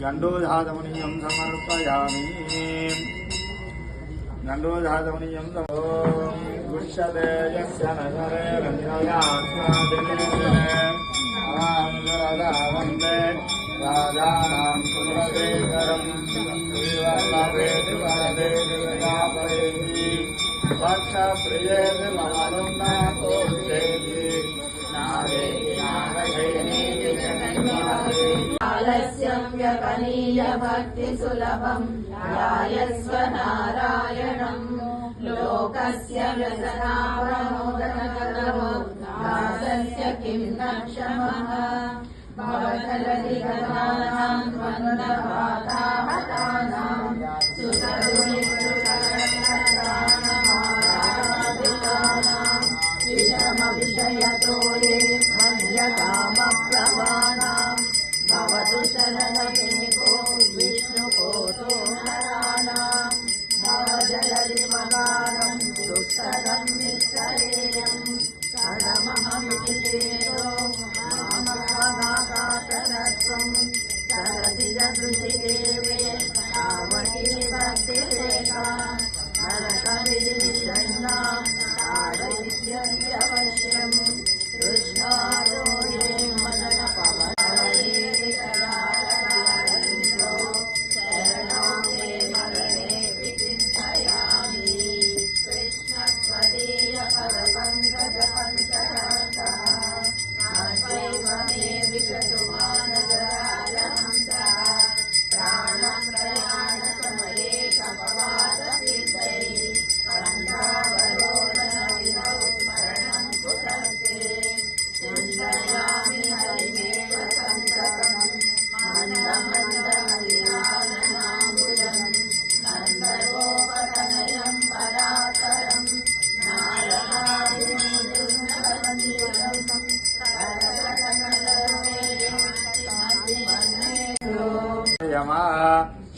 గండోజాతమునియం సమర్పయామి గండోజాతమునియం సమృషదేయస్య నగరే రంధ్రయాత్మాదివందే రాజానాం కులదేకరం व्यपनीय भक्तिसुलभम् ध्यायस्व नारायणम् लोकस्य व्यसनाप्रमोदनकरमो दासस्य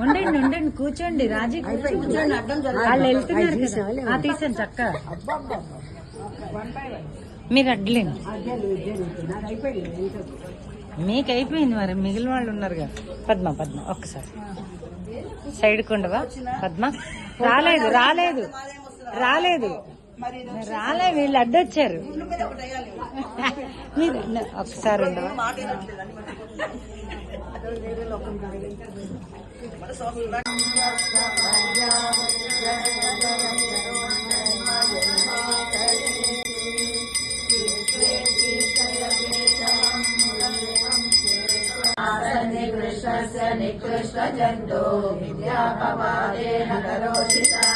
ఉండండి ఉండండి కూర్చోండి రాజీ కూర్చోండి వాళ్ళు వెళ్తున్నారు కదా. ఆ, తీసాను చక్క. మీరు అడ్లేండి మీకు అయిపోయింది మరి మిగిలిన వాళ్ళు ఉన్నారుగా పద్మ పద్మ ఒక్కసారి. సైడ్ కొండవా పద్మ. రాలేదు రాలేదు. రాలేదు. రాలే వీళ్ళు అడ్డొచ్చారు. మీరు ఒకసారి ఉండవా? निकृष्टस्य निकृष्टजन्तो विद्यापवादेन करोषिताम्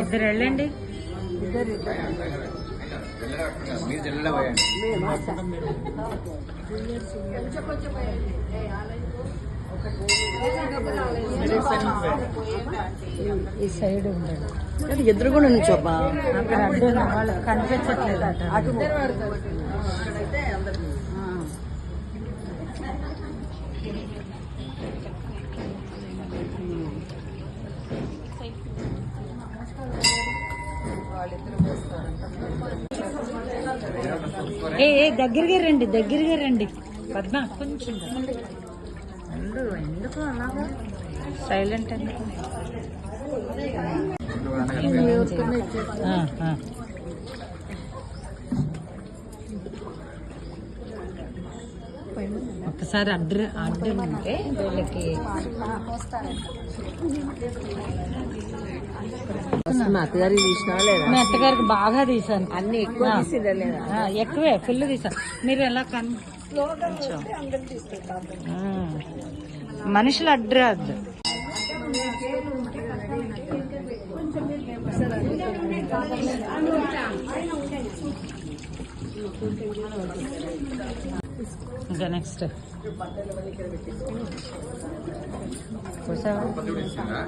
ఇద్దరు వెళ్ళండి. ఇద్దరు ఇద్దరు మీరు జల్లెడ పోయండి. ఈ సైడ్ ఉండండి. ఎదురుకుండా నుంచోబా కనిపించట్లేదు ఏ ఏ దగ్గరగా రండి దగ్గరగా రండి. పద్మ కొంచెం. ఎందుకు అలాగా? సైలెంట్ ఎందుకు? ఒక్కసారి అడ్డు అడ్డు ఉంటే వీళ్ళకి మా అత్తగారికి తీసినా లేదా? మీ అత్తగారికి బాగా తీసాను అన్ని ఎక్కువ. తీసిరా లేదా ఎక్కువే ఫుల్ తీసాను మీరు ఎలా కన్. మనుషులు అడ్డు ఇంకా నెక్స్ట్ కూర్చోవా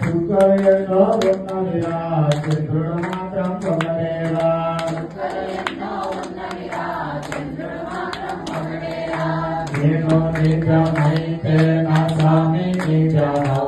సుఖయనో ఉన్నదిరా చంద్రుడు మాత్రం పొగడేరా నేను నిజమైతే నా స్వామి నిజమౌనురా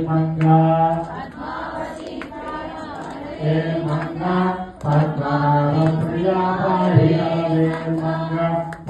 స్వామి నిజమౌనురా ఆత్మ నిజమైతే పరమాత్మ